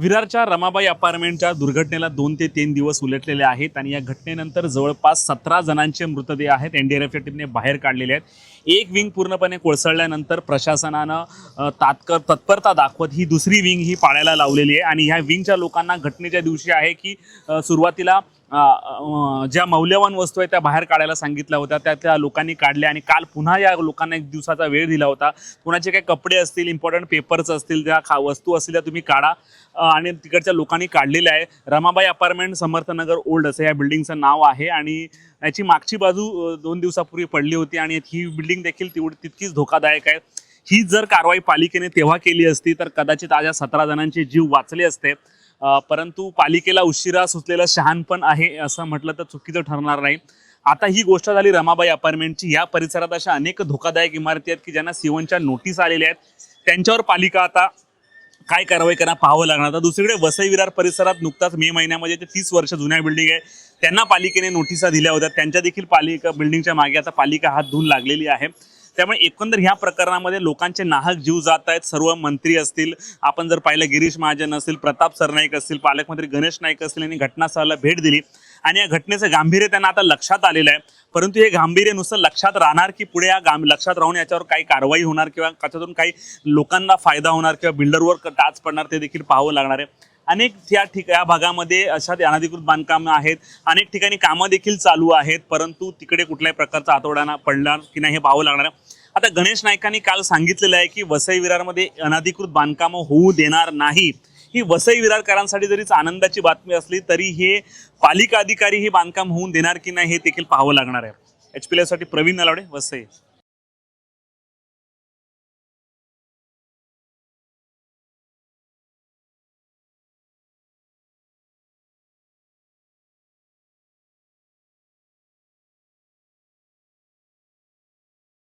विरारच्या रमाबाई अपार्टमेंटच्या दुर्घटनेला दोन ते तीन दिवस उलटलेले आहेत आणि या घटनेनंतर जवळपास सतरा जणांचे मृतदेह आहेत. एन डी आर एफच्या टीमने बाहेर काढलेले आहेत. एक विंग पूर्णपणे कोळसळल्यानंतर प्रशासनानं तात्कर तत्परता दाखवत ही दुसरी विंग ही पाळायला लावलेली आहे. आणि ह्या विंगच्या लोकांना घटनेच्या दिवशी आहे की सुरुवातीला ज्या मौल्यवान वस्तू आहेत त्या बाहेर काढायला सांगितल्या होत्या त्या त्या लोकांनी काढल्या आणि काल पुन्हा या लोकांना एक दिवसाचा वेळ दिला होता. कुणाचे काही कपडे असतील इम्पॉर्टंट पेपर्स असतील त्या खा वस्तू असतील त्या तुम्ही काढा. आणि तिकडच्या लोकांनी काढलेल्या आहे. रमाबाई अपार्टमेंट समर्थनगर ओल्ड असं या बिल्डिंगचं नाव आहे आणि याची मागची बाजू दोन दिवसापूर्वी पडली होती आणि ही बिल्डिंग देखील तेवढी तितकीच धोकादायक आहे. ही जर कारवाई पालिकेने तेव्हा केली असती तर कदाचित आज या सतरा जणांचे जीव वाचले असते. परंतु पालिकेला उशिरा सुचलेलं शहाणपण आहे असं म्हटलं तर चुकीचं ठरणार नाही. आता ही गोष्ट झाली रमाबाई अपार्टमेंटची. या परिसरात अशा अनेक धोकादायक इमारती आहेत की ज्यांना सिवनच्या नोटीस आलेल्या आहेत. त्यांच्यावर पालिका आता काय कारवाई करा पाहावं लागणार? आता दुसरीकडे वसई विरार परिसरात नुकताच मे महिन्यामध्ये ते तीस वर्ष जुन्या बिल्डिंग आहे. त्यांना पालिकेने नोटिसा दिल्या होत्या. त्यांच्या देखील पालिका बिल्डिंगच्या मागे आता पालिका हात धुवून लागलेली आहे. त्यामुळे एकंदर ह्या प्रकरणामध्ये लोकांचे नाहक जीव जात आहेत सर्व मंत्री असतील. आपण जर पाहिलं गिरीश महाजन असतील प्रताप सरनाईक असतील पालकमंत्री गणेश नाईक असतील यांनी घटनास्थळाला भेट दिली. आणि या घटनेचं गांभीर्य त्यांना आता लक्षात आलेलं आहे. परंतु हे गांभीर्य नुसतं लक्षात राहणार की पुढे या गांभ लक्षात राहून याच्यावर काही कारवाई होणार किंवा त्याच्यातून काही लोकांना फायदा होणार किंवा बिल्डरवर टाच पडणार ते देखील पाहावं लागणार आहे. अनेक या ठिक या भागामध्ये अशा अनधिकृत बांधकामं आहेत. अनेक ठिकाणी कामं देखील चालू आहेत परंतु तिकडे कुठल्याही प्रकारचा आतोडाना पडणार की नाही हे पाहावं लागणार आहे. आता गणेश नायकांनी काल सांगितलेलं आहे की वसई विरारमध्ये अनधिकृत बांधकामं होऊ देणार नाही. ही वसई विरारकरांसाठी जरीच आनंदाची बातमी असली तरी हे पालिका अधिकारी हे बांधकाम होऊन देणार की नाही हे देखील पाहावं लागणार आहे. एच पी साठी प्रवीण नलावडे वसई.